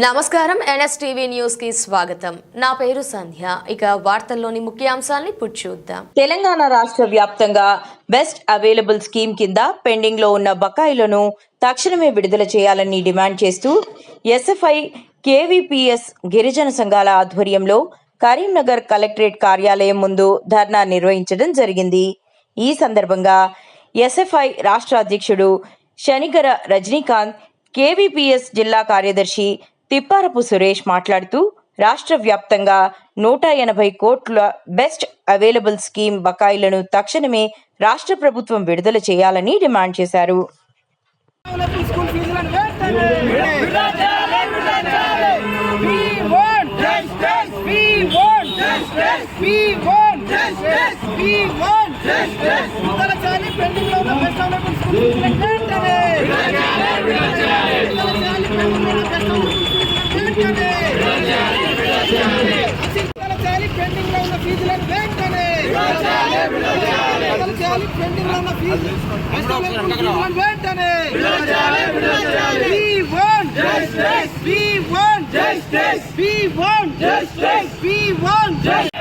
నమస్కారం ఎన్ఎస్టీవీ న్యూస్కి స్వాగతం. నా పేరు సంధ్య. ఇక వార్తల్లోని ముఖ్యాంశాలని ఇప్పుడు చూద్దాం. తెలంగాణ రాష్ట్ర వ్యాప్తంగా బెస్ట్ అవైలబుల్ స్కీమ్ కింద పెండింగ్లో ఉన్న బకాయిలను తక్షణమే విడుదల చేయాలని డిమాండ్ చేస్తూ ఎస్ఎఫ్ఐ కేవీపీఎస్ గిరిజన సంఘాల ఆధ్వర్యంలో కరీంనగర్ కలెక్టరేట్ కార్యాలయం ముందు ధర్నా నిర్వహించడం జరిగింది. ఈ సందర్భంగా ఎస్ఎఫ్ఐ రాష్ట్ర అధ్యక్షుడు శనిగర రజనీకాంత్ కేవీపీఎస్ జిల్లా కార్యదర్శి తిప్పారపు సురేష్ మాట్లాడుతూ రాష్ట్ర వ్యాప్తంగా నూట ఎనభై కోట్ల బెస్ట్ అవైలబుల్ స్కీమ్ బకాయిలను తక్షణమే రాష్ట్ర ప్రభుత్వం విడుదల చేయాలని డిమాండ్ చేశారు డెవలపింగ్ స్కూల్ ఫీజులను వెంటనే We want justice. We want justice. We want justice. We want justice. విడుదల చేయాలి పెండింగ్లో ఉన్న బెస్ట్ అవైలబుల్ స్కూల్ ఫీజులను వెంటనే విడుదల చేయాలి పెండింగ్లో ఉన్న బెస్ట్ అవైలబుల్ ఫీజులను వెంటనే విడుదల చేయాలి పెండింగ్లో ఉన్న ఫీజులను వెంటనే విడుదల చేయాలి పెండింగ్లో ఉన్న ఫీజు బెస్ట్ అవైలబుల్ ఫీజులను వెంటనే We want justice. We want justice. We want justice. We want justice.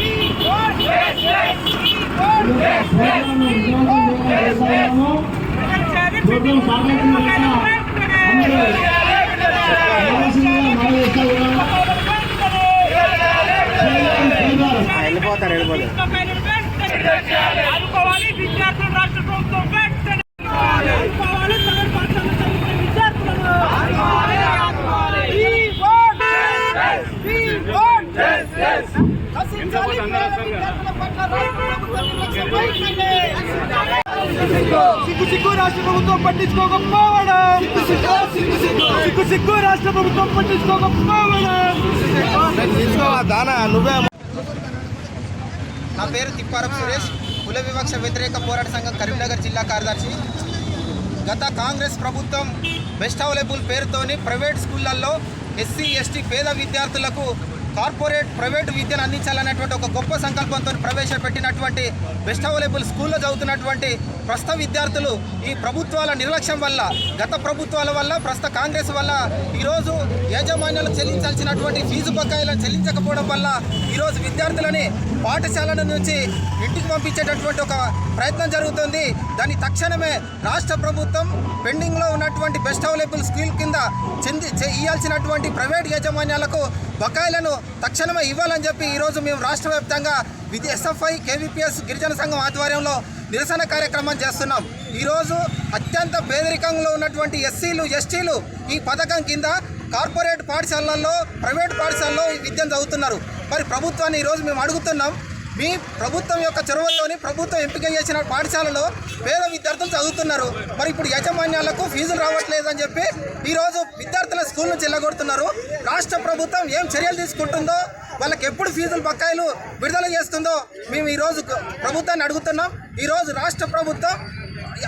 We want justice. We want justice. We want justice. వెళ్ళిపోతారు వెళ్ళిపోతారు అనుకోవాలి విద్యార్థులు రాష్ట్ర ప్రభుత్వం వెంటనే అనుకోవాలి సగం పక్షాలు చదువుకునే విద్యార్థులను We want justice. We రాష్ట్ర ప్రభుత్వం నిర్లక్ష్యం సిగ్గు సిగ్గు రాష్ట్ర ప్రభుత్వం పట్టించుకోకపోవడం సిగ్గు సిగ్గు రాష్ట్ర ప్రభుత్వం పట్టించుకోకపోవడం నువ్వే నా పేరు తిప్పారం సురేష్. కుల వివక్ష వ్యతిరేక పోరాట సంఘం కరీంనగర్ జిల్లా కార్యదర్శి. గత కాంగ్రెస్ ప్రభుత్వం బెస్ట్ అవైలబుల్ పేరుతోని ప్రైవేట్ స్కూళ్ళల్లో ఎస్సీ ఎస్టీ పేద విద్యార్థులకు కార్పొరేట్ ప్రైవేట్ విద్యను అందించాలనేటువంటి ఒక గొప్ప సంకల్పంతో ప్రవేశపెట్టినటువంటి బెస్ట్ అవైలబుల్ స్కూల్లో చదువుతున్నటువంటి ప్రస్తుత విద్యార్థులు ఈ ప్రభుత్వాల నిర్లక్ష్యం వల్ల గత ప్రభుత్వాల వల్ల ప్రస్తుత కాంగ్రెస్ వల్ల ఈరోజు యాజమాన్యాలు చెల్లించాల్సినటువంటి ఫీజు బకాయిలను చెల్లించకపోవడం వల్ల ఈరోజు విద్యార్థులని పాఠశాలల నుంచి ఇంటికి పంపించేటటువంటి ఒక ప్రయత్నం జరుగుతుంది. దాన్ని తక్షణమే రాష్ట్ర ప్రభుత్వం పెండింగ్లో ఉన్నటువంటి బెస్ట్ అవైలబుల్ స్కీల్ కింద చెంది చె- ఇవ్వాల్సినటువంటి ప్రైవేట్ యాజమాన్యాలకు బకాయిలను తక్షణమే ఇవ్వాలని చెప్పి ఈరోజు మేము రాష్ట్ర వ్యాప్తంగా విధి ఎస్ఎఫ్ఐ కేవీపీఎస్ గిరిజన సంఘం ఆధ్వర్యంలో నిరసన కార్యక్రమం చేస్తున్నాం. ఈరోజు అత్యంత పేదరికంలో ఉన్నటువంటి ఎస్సీలు ఎస్టీలు ఈ పథకం కింద కార్పొరేట్ పాఠశాలల్లో ప్రైవేట్ పాఠశాలలో విద్యను చదువుతున్నారు. మరి ప్రభుత్వాన్ని ఈరోజు మేము అడుగుతున్నాం మీ ప్రభుత్వం యొక్క చొరవతోని ప్రభుత్వం ఎంపిక చేసిన పాఠశాలలో పేద విద్యార్థులు చదువుతున్నారు. మరి ఇప్పుడు యాజమాన్యాలకు ఫీజులు రావట్లేదని చెప్పి ఈరోజు విద్యార్థుల స్కూల్ నుంచి వెళ్ళగొడుతున్నారు రాష్ట్ర ప్రభుత్వం ఏం చర్యలు తీసుకుంటుందో వాళ్ళకి ఎప్పుడు ఫీజులు బకాయిలు విడుదల చేస్తుందో మేము ఈరోజు ప్రభుత్వాన్ని అడుగుతున్నాం. ఈరోజు రాష్ట్ర ప్రభుత్వం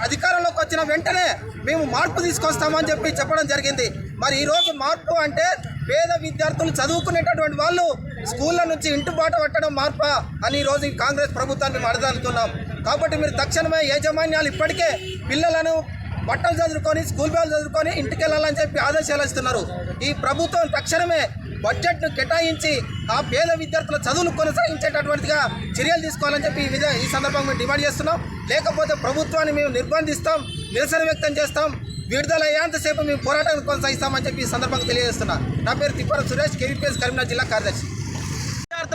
అధికారంలోకి వచ్చిన వెంటనే మేము మార్పు తీసుకొస్తామని చెప్పి చెప్పడం జరిగింది. మరి ఈరోజు మార్పు అంటే పేద విద్యార్థులు చదువుకునేటటువంటి వాళ్ళు స్కూళ్ళ నుంచి ఇంటి బాట పట్టడం మార్పా అని ఈరోజు కాంగ్రెస్ ప్రభుత్వాన్ని మేము కాబట్టి మీరు తక్షణమే యాజమాన్యాలు ఇప్పటికే పిల్లలను బట్టలు చదువుకొని స్కూల్ బ్యాగులు చదువుకొని ఇంటికి వెళ్ళాలని చెప్పి ఆదేశాలు ఇస్తున్నారు. ఈ ప్రభుత్వం తక్షణమే బడ్జెట్ను కేటాయించి ఆ పేద విద్యార్థుల చదువులు కొనసాగించేటటువంటిగా చర్యలు తీసుకోవాలని చెప్పి ఈ విధ ఈ సందర్భంగా మేము డిమాండ్ చేస్తున్నాం. లేకపోతే ప్రభుత్వాన్ని మేము నిర్బంధిస్తాం నిరసన వ్యక్తం చేస్తాం. విడుదల అయ్యేంతసేపు మేము పోరాటాన్ని కొనసాగిస్తామని చెప్పి ఈ సందర్భంగా తెలియజేస్తున్నా. నా పేరు తిప్పర సురేష్ కేవీపీఎస్ కరీంనగర్ జిల్లా కార్యదర్శి.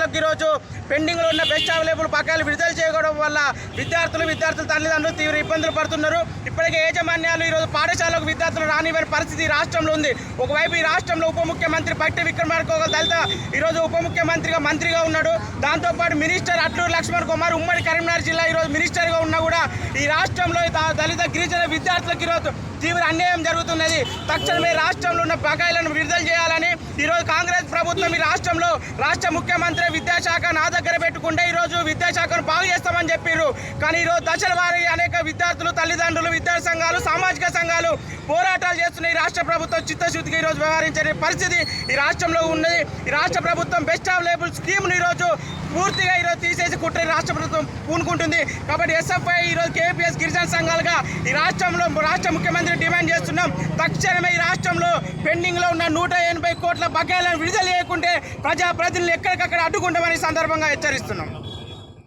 విద్యార్థులకు ఈరోజు పెండింగ్లో ఉన్న బెస్ట్ అవైలబుల్ బకాయిలు విడుదల చేయడం వల్ల విద్యార్థులు విద్యార్థుల తల్లిదండ్రులు తీవ్ర ఇబ్బందులు పడుతున్నారు. ఇప్పటికే యాజమాన్యాలు ఈరోజు పాఠశాలకు విద్యార్థులు రానివ్వని పరిస్థితి రాష్ట్రంలో ఉంది. ఒకవైపు ఈ రాష్ట్రంలో ఉప ముఖ్యమంత్రి పట్టి విక్రమార్క దళిత ఈరోజు ఉప ముఖ్యమంత్రిగా మంత్రిగా ఉన్నాడు. దాంతోపాటు మినిస్టర్ అట్లూరు లక్ష్మణ్ కుమార్ ఉమ్మడి కరీంనగర్ జిల్లా ఈరోజు మినిస్టర్గా ఉన్నా కూడా ఈ రాష్ట్రంలో దళిత గిరిజన విద్యార్థులకు ఈరోజు తీవ్ర అన్యాయం జరుగుతున్నది. తక్షణమే రాష్ట్రంలో ఉన్న బకాయిలను విడుదల చేయాలని ఈరోజు కాంగ్రెస్ ప్రభుత్వం ఈ రాష్ట్రంలో రాష్ట్ర ముఖ్యమంత్రి విద్యాశాఖ నా దగ్గర పెట్టుకుంటే ఈరోజు విద్యాశాఖను బాగు చేస్తామని చెప్పారు కానీ ఈరోజు దశల వారి అనేక విద్యార్థులు తల్లిదండ్రులు విద్యా సంఘాలు సామాజిక సంఘాలు పోరాటాలు చేస్తున్న ఈ రాష్ట్ర ప్రభుత్వం చిత్తశుద్ధిగా ఈరోజు వ్యవహరించే పరిస్థితి ఈ రాష్ట్రంలో ఉన్నది. ఈ రాష్ట్ర ప్రభుత్వం బెస్ట్ అవైలబుల్ స్కీమ్ను ఈరోజు పూర్తిగా ఈరోజు తీసేసి కుట్ర రాష్ట్ర ప్రభుత్వం పూనుకుంటుంది. కాబట్టి ఎస్ఎఫ్ఐ ఈరోజు కేపీఎస్ గిరిజన సంఘాలుగా ఈ రాష్ట్రంలో రాష్ట్ర ముఖ్యమంత్రి తక్షణమే ఈ రాష్ట్రంలో పెండింగ్లో ఉన్న నూట ఎనభై కోట్ల బకాయిలను విడుదల చేయకుంటే ప్రజాప్రతినిధులు ఎక్కడికక్కడ అడ్డుకుంటామని సందర్భంగా హెచ్చరిస్తున్నాం.